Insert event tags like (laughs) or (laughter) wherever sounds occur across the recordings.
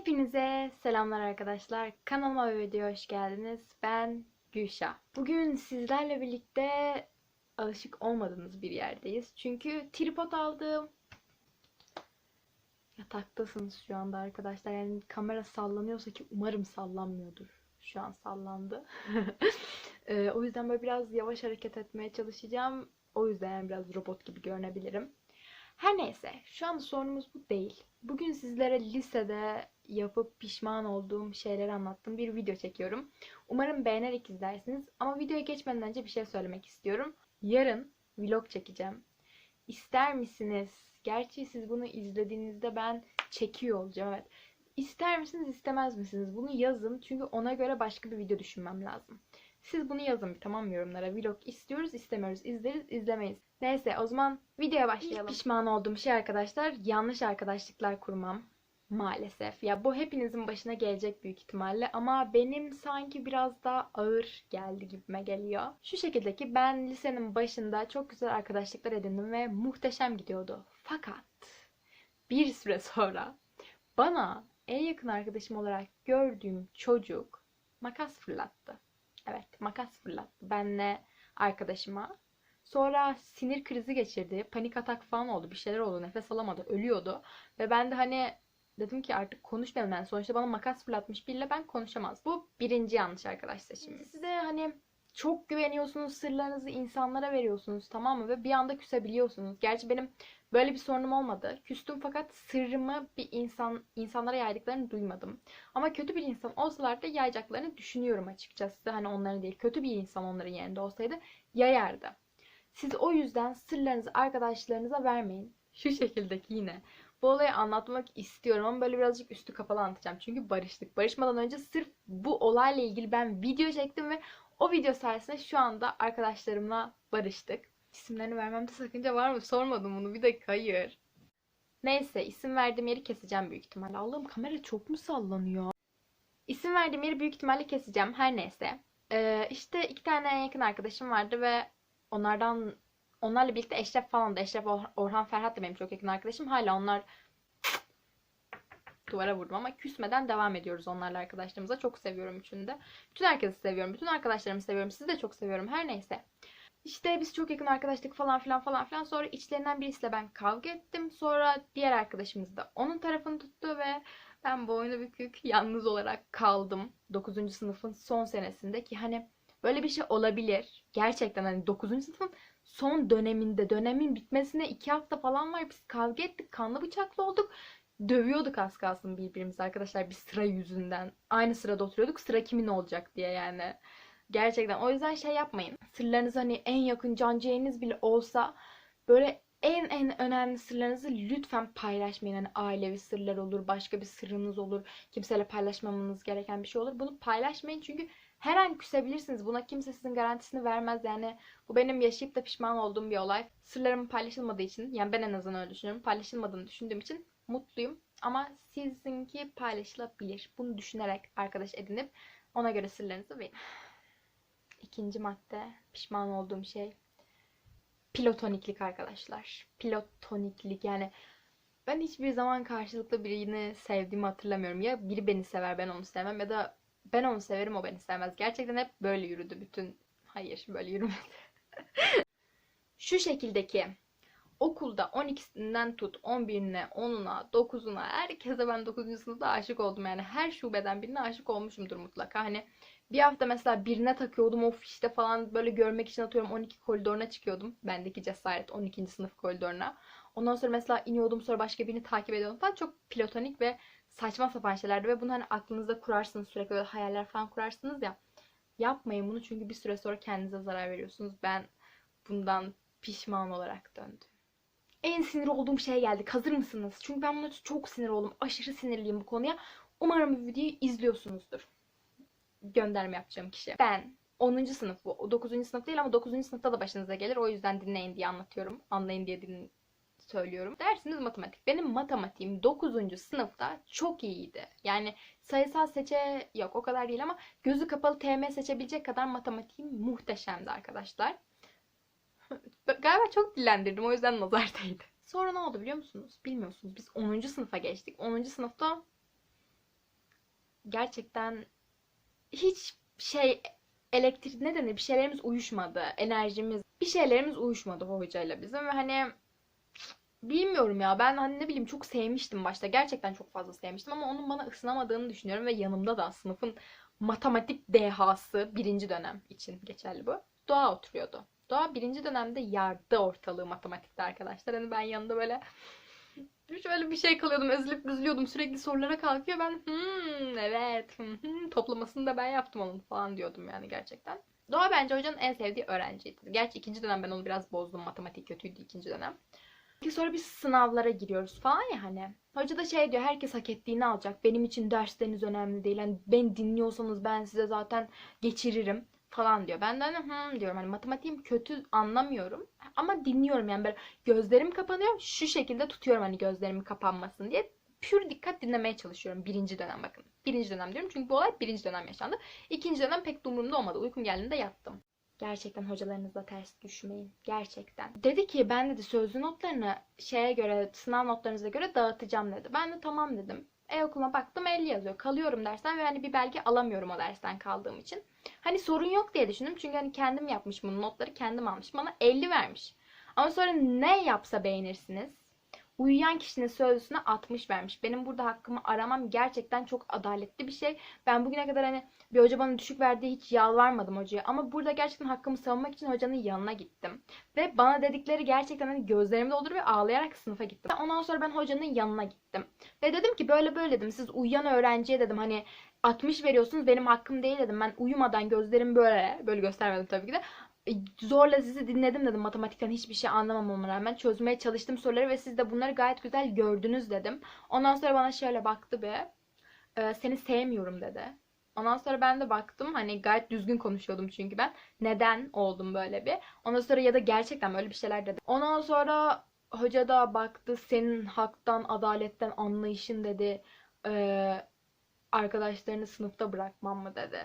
Hepinize selamlar arkadaşlar. Kanalıma ve videoya hoş geldiniz. Ben Gülşah. Bugün sizlerle birlikte alışık olmadığınız bir yerdeyiz. Çünkü tripod aldım. Yataktasınız şu anda arkadaşlar. Yani kamera sallanıyorsa ki umarım sallanmıyordur. Şu an sallandı. (laughs) Ee, o yüzden böyle biraz yavaş hareket etmeye çalışacağım. O yüzden biraz robot gibi görünebilirim. Her neyse, şu anda sorunumuz bu değil. Bugün sizlere lisede yapıp pişman olduğum şeyleri anlattığım bir video çekiyorum. Umarım beğenerek izlersiniz. Ama videoya geçmeden önce bir şey söylemek istiyorum. Yarın vlog çekeceğim. İster misiniz? Gerçi siz bunu izlediğinizde ben çekiyor olacağım. Evet. İster misiniz, istemez misiniz? Bunu yazın. Çünkü ona göre başka bir video düşünmem lazım. Siz bunu yazın bir tamam mı yorumlara. Vlog istiyoruz, istemiyoruz. izleriz, izlemeyiz. Neyse o zaman videoya başlayalım. İlk pişman olduğum şey arkadaşlar yanlış arkadaşlıklar kurmam. Maalesef. Ya bu hepinizin başına gelecek büyük ihtimalle ama benim sanki biraz daha ağır geldi gibime geliyor. Şu şekilde ki ben lisenin başında çok güzel arkadaşlıklar edindim ve muhteşem gidiyordu. Fakat bir süre sonra bana en yakın arkadaşım olarak gördüğüm çocuk makas fırlattı. Evet, makas fırlattı. Benle arkadaşıma. Sonra sinir krizi geçirdi. Panik atak falan oldu. Bir şeyler oldu. Nefes alamadı. Ölüyordu. Ve ben de hani dedim ki artık konuşmayalım. Yani sonuçta bana makas fırlatmış biriyle ben konuşamaz. Bu birinci yanlış arkadaşlar şimdi. Siz de hani çok güveniyorsunuz. Sırlarınızı insanlara veriyorsunuz. Tamam mı? Ve bir anda küsebiliyorsunuz. Gerçi benim böyle bir sorunum olmadı. Küstüm fakat sırrımı bir insan insanlara yaydıklarını duymadım. Ama kötü bir insan olsalar da yayacaklarını düşünüyorum açıkçası. Hani onların değil. Kötü bir insan onların yerinde olsaydı yayardı. Siz o yüzden sırlarınızı arkadaşlarınıza vermeyin. Şu şekildeki yine. Bu olayı anlatmak istiyorum ama böyle birazcık üstü kapalı anlatacağım. Çünkü barıştık. Barışmadan önce sırf bu olayla ilgili ben video çektim ve o video sayesinde şu anda arkadaşlarımla barıştık. İsimlerini vermemde sakınca var mı? Sormadım bunu. Bir dakika hayır. Neyse isim verdiğim yeri keseceğim büyük ihtimalle. Allah'ım kamera çok mu sallanıyor? İsim verdiğim yeri büyük ihtimalle keseceğim. Her neyse. Ee, işte iki tane en yakın arkadaşım vardı ve onlardan onlarla birlikte Eşref falan da Eşref Or- Orhan Ferhat da benim çok yakın arkadaşım. Hala onlar duvara vurdum ama küsmeden devam ediyoruz onlarla arkadaşlarımıza. Çok seviyorum üçünü de. Bütün herkesi seviyorum. Bütün arkadaşlarımı seviyorum. Sizi de çok seviyorum. Her neyse. İşte biz çok yakın arkadaşlık falan filan falan filan. Sonra içlerinden birisiyle ben kavga ettim. Sonra diğer arkadaşımız da onun tarafını tuttu ve ben boynu bükük yalnız olarak kaldım. 9. sınıfın son senesinde ki hani böyle bir şey olabilir. Gerçekten hani 9. sınıfın son döneminde dönemin bitmesine 2 hafta falan var. Biz kavga ettik. Kanlı bıçaklı olduk. Dövüyorduk az kalsın birbirimizi arkadaşlar bir sıra yüzünden. Aynı sırada oturuyorduk. Sıra kimin olacak diye yani. Gerçekten. O yüzden şey yapmayın. Sırlarınız hani en yakın canciğiniz bile olsa böyle en en önemli sırlarınızı lütfen paylaşmayın. Hani ailevi sırlar olur, başka bir sırrınız olur. Kimseyle paylaşmamanız gereken bir şey olur. Bunu paylaşmayın çünkü her an küsebilirsiniz. Buna kimse sizin garantisini vermez. Yani bu benim yaşayıp da pişman olduğum bir olay. Sırlarım paylaşılmadığı için, yani ben en azından öyle düşünüyorum. Paylaşılmadığını düşündüğüm için mutluyum. Ama sizinki paylaşılabilir. Bunu düşünerek arkadaş edinip ona göre sırlarınızı verin. İkinci madde pişman olduğum şey pilotoniklik arkadaşlar. Pilotoniklik yani ben hiçbir zaman karşılıklı birini sevdiğimi hatırlamıyorum. Ya biri beni sever ben onu sevmem ya da ben onu severim o beni sevmez. Gerçekten hep böyle yürüdü bütün. Hayır böyle yürümedi. (laughs) Şu şekildeki okulda 12'sinden tut 11'ine, 10'una, 9'una herkese ben 9. sınıfta aşık oldum. Yani her şubeden birine aşık olmuşumdur mutlaka. Hani bir hafta mesela birine takıyordum of işte falan böyle görmek için atıyorum 12 koridoruna çıkıyordum. Bendeki cesaret 12. sınıf koridoruna. Ondan sonra mesela iniyordum sonra başka birini takip ediyordum falan. Çok platonik ve saçma sapan şeylerdi ve bunu hani aklınızda kurarsınız sürekli böyle hayaller falan kurarsınız ya. Yapmayın bunu çünkü bir süre sonra kendinize zarar veriyorsunuz. Ben bundan pişman olarak döndüm. En sinir olduğum şey geldi. Hazır mısınız? Çünkü ben buna çok sinir oldum. Aşırı sinirliyim bu konuya. Umarım bu videoyu izliyorsunuzdur. Gönderme yapacağım kişi. Ben 10. sınıf bu. 9. sınıf değil ama 9. sınıfta da başınıza gelir. O yüzden dinleyin diye anlatıyorum. Anlayın diye din söylüyorum. Dersiniz matematik. Benim matematiğim 9. sınıfta çok iyiydi. Yani sayısal seçe yok o kadar değil ama gözü kapalı TM seçebilecek kadar matematiğim muhteşemdi arkadaşlar. Galiba çok dillendirdim o yüzden nazar değdi. (laughs) Sonra ne oldu biliyor musunuz? Bilmiyorsunuz. Biz 10. sınıfa geçtik. 10. sınıfta gerçekten hiç şey elektrik ne denir bir şeylerimiz uyuşmadı. Enerjimiz bir şeylerimiz uyuşmadı o hocayla bizim ve hani bilmiyorum ya ben hani ne bileyim çok sevmiştim başta. Gerçekten çok fazla sevmiştim ama onun bana ısınamadığını düşünüyorum ve yanımda da sınıfın matematik dehası birinci dönem için geçerli bu. Doğa oturuyordu. Doğa birinci dönemde yardı ortalığı matematikte arkadaşlar. Hani ben yanında böyle şöyle bir şey kalıyordum. Ezilip büzülüyordum. Sürekli sorulara kalkıyor. Ben hmm, evet hmm, toplamasını da ben yaptım onun falan diyordum yani gerçekten. Doğa bence hocanın en sevdiği öğrenciydi. Gerçi ikinci dönem ben onu biraz bozdum. Matematik kötüydü ikinci dönem. Peki sonra biz sınavlara giriyoruz falan ya hani. Hoca da şey diyor herkes hak ettiğini alacak. Benim için dersleriniz önemli değil. Hani beni dinliyorsanız ben size zaten geçiririm falan diyor. Ben de hani hı diyorum hani matematiğim kötü anlamıyorum ama dinliyorum yani böyle gözlerim kapanıyor şu şekilde tutuyorum hani gözlerimin kapanmasın diye pür dikkat dinlemeye çalışıyorum birinci dönem bakın. Birinci dönem diyorum çünkü bu olay birinci dönem yaşandı. İkinci dönem pek umurumda olmadı. Uykum geldiğinde yattım. Gerçekten hocalarınızla ters düşmeyin. Gerçekten. Dedi ki ben dedi sözlü notlarını şeye göre sınav notlarınıza göre dağıtacağım dedi. Ben de tamam dedim. E-okuluma baktım 50 yazıyor. Kalıyorum dersten ve hani bir belge alamıyorum o dersten kaldığım için. Hani sorun yok diye düşündüm. Çünkü hani kendim yapmışım bunu. Notları kendim almışım. Bana 50 vermiş. Ama sonra ne yapsa beğenirsiniz. Uyuyan kişinin sözlüsüne 60 vermiş. Benim burada hakkımı aramam gerçekten çok adaletli bir şey. Ben bugüne kadar hani bir hoca bana düşük verdiği hiç yalvarmadım hocaya. Ama burada gerçekten hakkımı savunmak için hocanın yanına gittim. Ve bana dedikleri gerçekten hani gözlerimi doldur ve ağlayarak sınıfa gittim. Ondan sonra ben hocanın yanına gittim. Ve dedim ki böyle böyle dedim. Siz uyuyan öğrenciye dedim hani 60 veriyorsunuz benim hakkım değil dedim. Ben uyumadan gözlerim böyle böyle göstermedim tabii ki de. E, Zorla sizi dinledim dedim matematikten hiçbir şey anlamamama rağmen çözmeye çalıştım soruları ve siz de bunları gayet güzel gördünüz dedim. Ondan sonra bana şöyle baktı be. "E, seni sevmiyorum dedi. Ondan sonra ben de baktım hani gayet düzgün konuşuyordum çünkü ben. Neden oldum böyle bir. Ondan sonra ya da gerçekten böyle bir şeyler dedi. Ondan sonra hoca da baktı senin haktan, adaletten anlayışın dedi. Ee, arkadaşlarını sınıfta bırakmam mı dedi.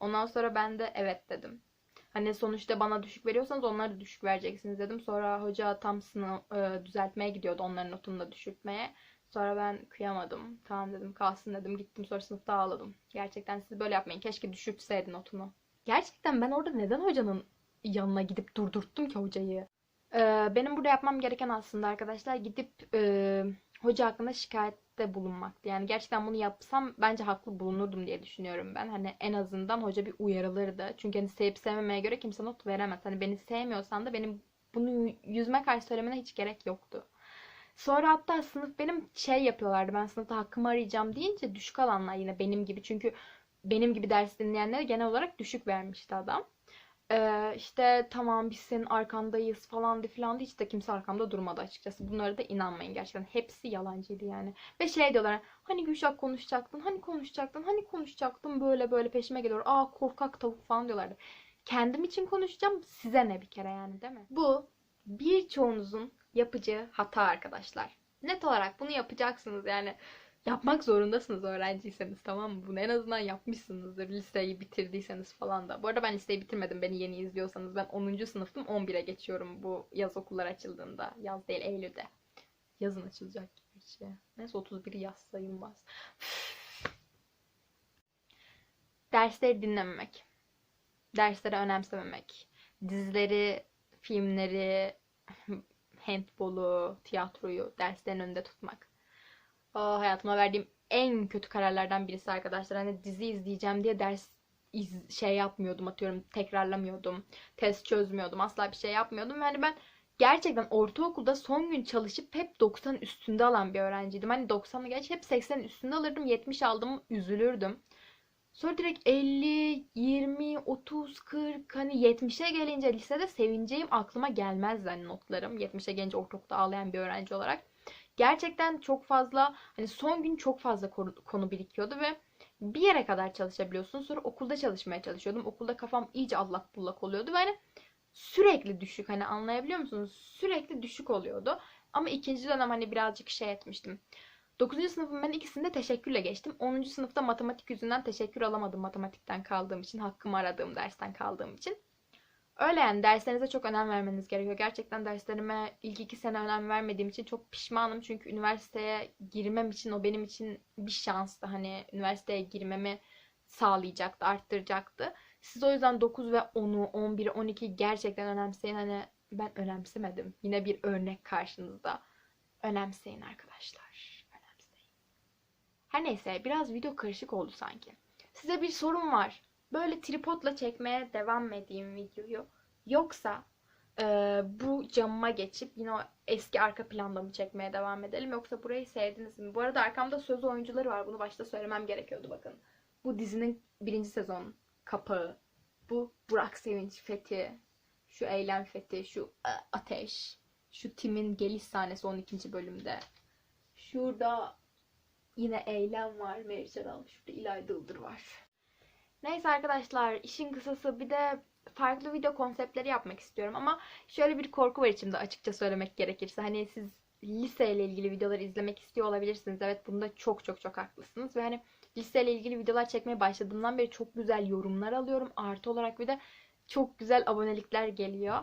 Ondan sonra ben de evet dedim. Hani sonuçta bana düşük veriyorsanız onları da düşük vereceksiniz dedim. Sonra hoca tam sınav e, düzeltmeye gidiyordu onların notunu da düşürtmeye. Sonra ben kıyamadım. Tamam dedim kalsın dedim. Gittim sonra sınıfta ağladım. Gerçekten siz böyle yapmayın. Keşke düşürtseydin notunu. Gerçekten ben orada neden hocanın yanına gidip durdurttum ki hocayı? Ee, benim burada yapmam gereken aslında arkadaşlar gidip e, hoca hakkında şikayette bulunmaktı. Yani gerçekten bunu yapsam bence haklı bulunurdum diye düşünüyorum ben. Hani en azından hoca bir uyarılırdı. Çünkü hani sevip sevmemeye göre kimse not veremez. Hani beni sevmiyorsan da benim bunu yüzüme karşı söylemene hiç gerek yoktu. Sonra hatta sınıf benim şey yapıyorlardı. Ben sınıfta hakkımı arayacağım deyince düşük alanlar yine benim gibi. Çünkü benim gibi ders dinleyenlere genel olarak düşük vermişti adam. Ee, işte tamam biz senin arkandayız falan de filan hiç de kimse arkamda durmadı açıkçası. Bunlara da inanmayın gerçekten. Hepsi yalancıydı yani. Ve şey diyorlar hani Gülşah konuşacaktın, hani konuşacaktın, hani konuşacaktın böyle böyle peşime geliyor. Aa korkak tavuk falan diyorlardı. Kendim için konuşacağım size ne bir kere yani değil mi? Bu birçoğunuzun yapacağı hata arkadaşlar. Net olarak bunu yapacaksınız yani. Yapmak zorundasınız öğrenciyseniz tamam mı? Bunu en azından yapmışsınızdır. Liseyi bitirdiyseniz falan da. Bu arada ben liseyi bitirmedim. Beni yeni izliyorsanız ben 10. sınıftım. 11'e geçiyorum bu yaz okullar açıldığında. Yaz değil Eylül'de. Yazın açılacak gerçi. Neyse 31 yaz sayılmaz. Dersleri dinlememek. Dersleri önemsememek. Dizileri, filmleri, (laughs) handbolu, tiyatroyu derslerin önünde tutmak. Aa, hayatıma verdiğim en kötü kararlardan birisi arkadaşlar. Hani dizi izleyeceğim diye ders iz, şey yapmıyordum atıyorum tekrarlamıyordum. Test çözmüyordum. Asla bir şey yapmıyordum. Yani ben gerçekten ortaokulda son gün çalışıp hep 90 üstünde alan bir öğrenciydim. Hani 90'ı geç hep 80 üstünde alırdım. 70 aldım üzülürdüm. Sonra direkt 50, 20, 30, 40 hani 70'e gelince lisede sevineceğim aklıma gelmezdi hani notlarım. 70'e gelince ortaokulda ağlayan bir öğrenci olarak. Gerçekten çok fazla hani son gün çok fazla konu birikiyordu ve bir yere kadar çalışabiliyorsun. Sonra okulda çalışmaya çalışıyordum. Okulda kafam iyice allak bullak oluyordu ve hani sürekli düşük hani anlayabiliyor musunuz? Sürekli düşük oluyordu. Ama ikinci dönem hani birazcık şey etmiştim. 9. sınıfın ben ikisinde teşekkürle geçtim. 10. sınıfta matematik yüzünden teşekkür alamadım matematikten kaldığım için. Hakkımı aradığım dersten kaldığım için. Öyle yani derslerinize çok önem vermeniz gerekiyor. Gerçekten derslerime ilk iki sene önem vermediğim için çok pişmanım. Çünkü üniversiteye girmem için o benim için bir şanstı. Hani üniversiteye girmemi sağlayacaktı, arttıracaktı. Siz o yüzden 9 ve 10'u, 11'i, 12'yi gerçekten önemseyin. Hani ben önemsemedim. Yine bir örnek karşınızda. Önemseyin arkadaşlar. Önemseyin. Her neyse biraz video karışık oldu sanki. Size bir sorum var. Böyle tripodla çekmeye devam edeyim videoyu? Yoksa e, bu camıma geçip yine o eski arka planda mı çekmeye devam edelim? Yoksa burayı sevdiniz mi? Bu arada arkamda söz oyuncuları var. Bunu başta söylemem gerekiyordu bakın. Bu dizinin birinci sezon kapağı. Bu Burak Sevinç Fethi. Şu Eylem Fethi. Şu e, Ateş. Şu Tim'in geliş sahnesi 12. bölümde. Şurada yine Eylem var. Meriç Aral. Şurada İlay Dıldır var. Neyse arkadaşlar işin kısası bir de farklı video konseptleri yapmak istiyorum ama şöyle bir korku var içimde açıkça söylemek gerekirse. Hani siz liseyle ilgili videoları izlemek istiyor olabilirsiniz. Evet bunda çok çok çok haklısınız ve hani liseyle ilgili videolar çekmeye başladığımdan beri çok güzel yorumlar alıyorum. Artı olarak bir de çok güzel abonelikler geliyor.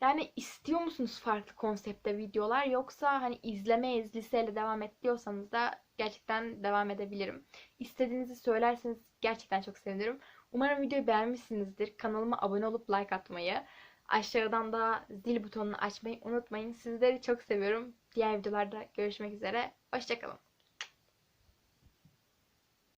Yani istiyor musunuz farklı konsepte videolar yoksa hani izlemeyiz liseyle devam et diyorsanız da gerçekten devam edebilirim. İstediğinizi söylerseniz gerçekten çok sevinirim. Umarım videoyu beğenmişsinizdir. Kanalıma abone olup like atmayı, aşağıdan da zil butonunu açmayı unutmayın. Sizleri çok seviyorum. Diğer videolarda görüşmek üzere. Hoşçakalın.